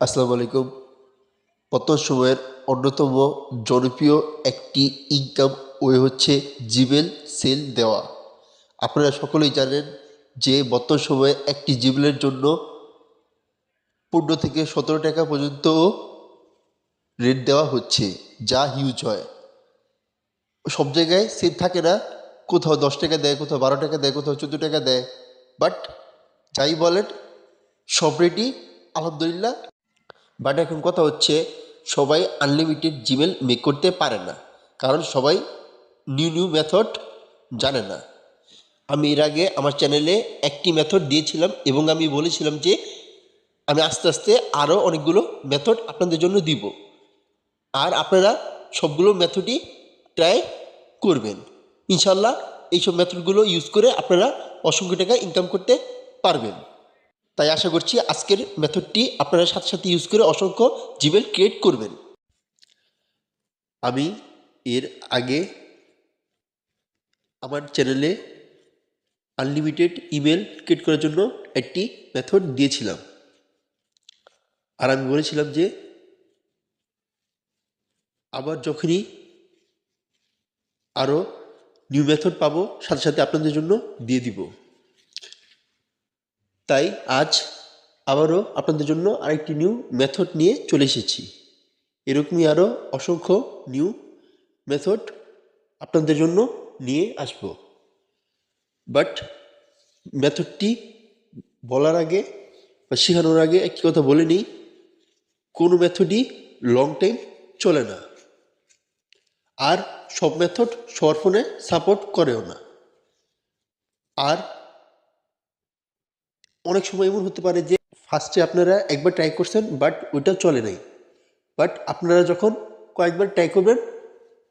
আসসালামু আলাইকুম। বর্তমান সময়ের অন্যতম জনপ্রিয় একটি ইনকাম ওয়ে হচ্ছে জিমেল সেল দেওয়া। আপনারা সকলেই জানেন যে বর্তমান সময়ে একটি জিমেলের জন্য পনেরো থেকে সতেরো টাকা পর্যন্ত রেট দেওয়া হচ্ছে, যা হিউজ হয়। সব জায়গায় সেম থাকে না, কোথাও দশ টাকা দেয়, কোথাও বারো টাকা দেয়, কোথাও চোদ্দ টাকা দেয়। বাট যাই বলেন, সব রেটই আলহামদুলিল্লাহ বাট এখন কথা হচ্ছে, সবাই আনলিমিটেড জিমেল মেক করতে পারে না। কারণ সবাই নিউ নিউ মেথড জানে না। আমি এর আগে আমার চ্যানেলে একটি মেথড দিয়েছিলাম এবং আমি বলেছিলাম যে, আমি আস্তে আস্তে আরও অনেকগুলো মেথড আপনাদের জন্য দিব। আর আপনারা সবগুলো মেথডই ট্রাই করবেন। ইনশাল্লাহ এইসব মেথডগুলো ইউজ করে আপনারা অসংখ্য টাকা ইনকাম করতে পারবেন। তাই আশা করছি আজকের মেথডটি আপনারা সাথে সাথে ইউজ করে অসংখ্য জিমেল ক্রিয়েট করবেন। আমি এর আগে আমার চ্যানেলে আনলিমিটেড ইমেল ক্রিয়েট করার জন্য একটি মেথড দিয়েছিলাম। আর আমি বলেছিলাম যে আবার যখনই আরও নিউ মেথড পাবো, সাথে সাথে আপনাদের জন্য দিয়ে দিব। তাই আজ আবারও আপনাদের জন্য আরেকটি নিউ মেথড নিয়ে চলে এসেছি। এরকমই আরও অসংখ্য নিউ মেথড আপনাদের জন্য নিয়ে আসব। বাট মেথডটি বলার আগে বা শেখানোর আগে একটি কথা বলে নিই, কোনো মেথডই লং টাইম চলে না। আর সব মেথড সবার ফোনে সাপোর্ট করেও না। আর অনেক সময় এমন হতে পারে যে ফার্স্টে আপনারা একবার ট্রাই করছেন বাট ওইটা চলে নাই। বাট আপনারা যখন কয়েকবার ট্রাই করবেন,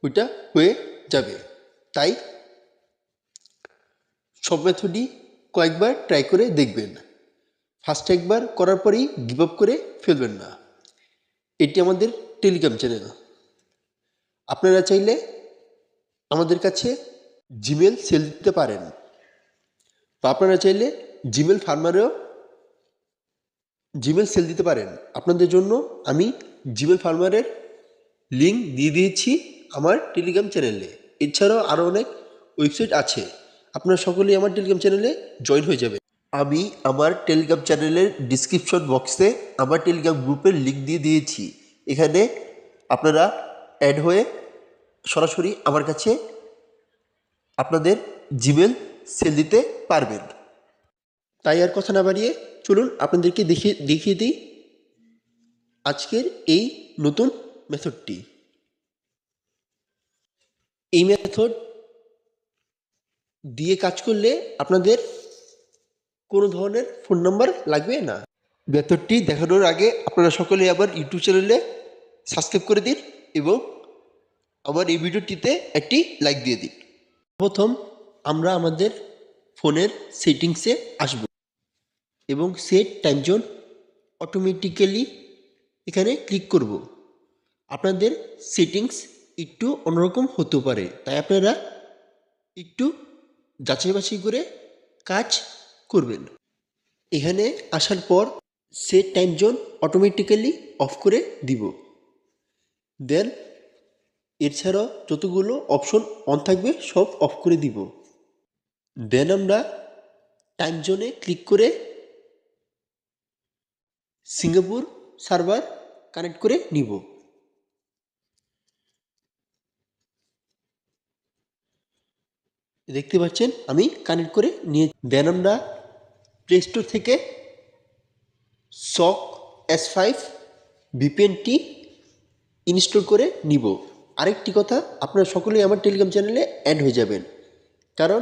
ওইটা হয়ে যাবে। তাই সব মেথডই কয়েকবার ট্রাই করে দেখবেন। ফার্স্ট একবার করার পরেই গিভ আপ করে ফেলবেন না। এটি আমাদের টেলিগ্রাম চ্যানেল আপনারা চাইলে আমাদের কাছে জিমেল সেল দিতে পারেন। বা আপনারা চাইলে জিমেল ফার্মারেও জিমেল সেল দিতে পারেন। আপনাদের জন্য আমি জিমেল ফার্মারের লিঙ্ক দিয়ে দিয়েছি আমার টেলিগ্রাম চ্যানেলে এছাড়াও আরও অনেক ওয়েবসাইট আছে। আপনারা সকলেই আমার টেলিগ্রাম চ্যানেলে জয়েন হয়ে যাবে আমি আমার টেলিগ্রাম চ্যানেলের ডিসক্রিপশন বক্সে আমার টেলিগ্রাম গ্রুপের লিঙ্ক দিয়ে দিয়েছি। এখানে আপনারা অ্যাড হয়ে সরাসরি আমার কাছে আপনাদের জিমেল সেল দিতে পারবেন। তাই আর কথা না বাড়িয়ে চলুন আপনাদেরকে দেখিয়ে দেখিয়ে দিই আজকের এই নতুন মেথডটি। এই মেথড দিয়ে কাজ করলে আপনাদের কোনো ধরনের ফোন নাম্বার লাগবে না। মেথডটি দেখানোর আগে আপনারা সকলে আবার ইউটিউব চ্যানেলে সাবস্ক্রাইব করে দিন এবং আমার এই ভিডিওটিতে একটি লাইক দিয়ে দিন। প্রথম আমরা আমাদের ফোনের সেটিংসে আসব। এবং সেট টাইম জোন অটোমেটিক্যালি এখানে ক্লিক করব। আপনাদের সেটিংস একটু অন্যরকম হতে পারে। তাই আপনারা একটু যাচাই বাছাই করে কাজ করবেন। এখানে আসার পর set time zone automatically off করে দিব। দেন এছাড়াও যতগুলো অপশন অন থাকবে সব অফ করে দিব। দেন আমরা টাইম জোনে ক্লিক করে সিঙ্গাপুর সার্ভার কানেক্ট করে নিব। দেখতে পাচ্ছেন, আমি কানেক্ট করে নিয়ে দেন আমরা প্লে স্টোর থেকে সক এস ফাইভ ভিপিএনটি ইনস্টল করে নিব। আরেকটি কথা, আপনারা সকলেই আমার টেলিগ্রাম চ্যানেলে অ্যাড হয়ে যাবেন। কারণ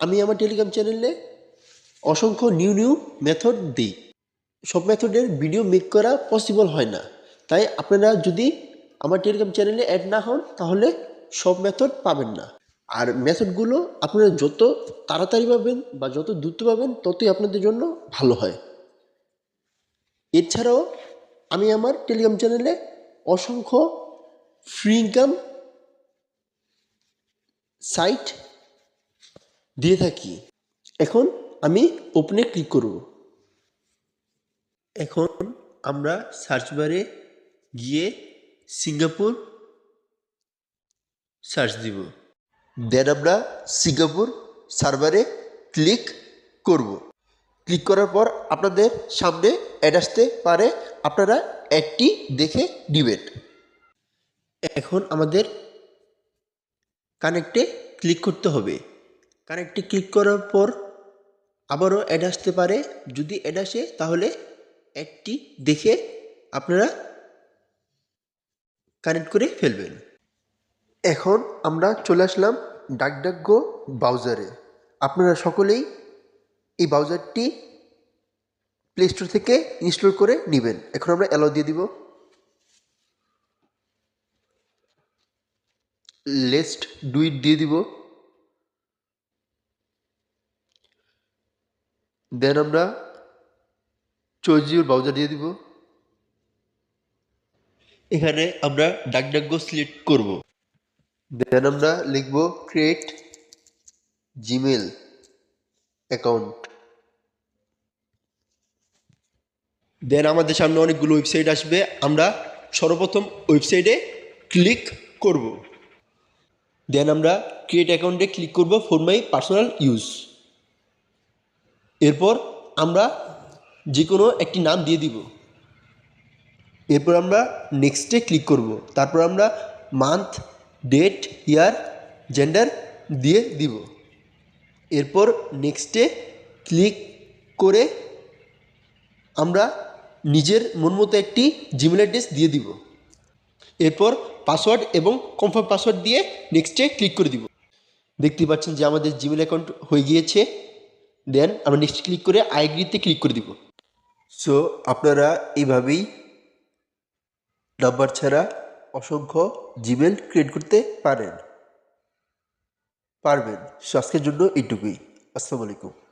আমি আমার টেলিগ্রাম চ্যানেলে অসংখ্য নিউ নিউ মেথড দিই। সব মেথডের ভিডিও মেক করা পসিবল হয় না। তাই আপনারা যদি আমার টেলিগ্রাম চ্যানেলে অ্যাড না হন, তাহলে সব মেথড পাবেন না। আর মেথডগুলো আপনারা যত তাড়াতাড়ি পাবেন বা যত দ্রুত পাবেন, ততই আপনাদের জন্য ভালো হয়। এছাড়াও আমি আমার টেলিগ্রাম চ্যানেলে অসংখ্য ফ্রি ইনকাম সাইট দিয়ে থাকি। এখন আমি ওপেনে ক্লিক করব। এখন আমরা সার্চ বারে গিয়ে সিঙ্গাপুর সার্চ দিব। দেন আমরা সিঙ্গাপুর সার্ভারে ক্লিক করব। ক্লিক করার পর আপনাদের সামনে অ্যাড আসতে পারে, আপনারা একটি দেখে নেবেন। এখন আমাদের কানেক্টে ক্লিক করতে হবে। কানেক্টে ক্লিক করার পর আবারও অ্যাড আসতে পারে। যদি অ্যাড আসে তাহলে একটি দেখে আপনারা কানেক্ট করে ফেলবেন। এখন আমরা চলে আসলাম ডাকডাকগো ব্রাউজারে আপনারা সকলেই এই ব্রাউজারটি প্লে স্টোর থেকে ইনস্টল করে নেবেন। এখন আমরা অ্যালাউ দিয়ে দিব। লেস্ট ডুইট দিয়ে দিব। দেন আমরা চৌজিওর ব্রাউজার দিয়ে দিব। এখানে আমরা ডাকডাকগো সিলেক্ট করব। দেন আমরা লিখব ক্রিয়েট জিমেল অ্যাকাউন্ট দেন আমাদের সামনে অনেকগুলো ওয়েবসাইট আসবে। আমরা সর্বপ্রথম ওয়েবসাইটে ক্লিক করব। দেন আমরা ক্রিয়েট অ্যাকাউন্টে ক্লিক করব ফর মাই পার্সোনাল ইউজ এরপর আমরা যে কোনো একটি নাম দিয়ে দিব। এরপর আমরা নেক্সটে ক্লিক করব। তারপর আমরা মান্থ ডেট ইয়ার জেন্ডার দিয়ে দিব। এরপর নেক্সটে ক্লিক করে আমরা নিজের মন মতো একটি জিমেল অ্যাড্রেস দিয়ে দিব। এরপর পাসওয়ার্ড এবং কনফার্ম পাসওয়ার্ড দিয়ে নেক্সটে ক্লিক করে দিব। দেখতে পাচ্ছেন যে আমাদের জিমেল অ্যাকাউন্ট হয়ে গিয়েছে। দেন আমরা নেক্সট ক্লিক করে আইগ্রিতে ক্লিক করে দিব। সো আপনারা এইভাবেই নাম্বার ছাড়া অসংখ্য জিমেল ক্রিয়েট করতে পারেন। পারবেন। সো আজকের জন্য এইটুকুই। আসসালামু আলাইকুম।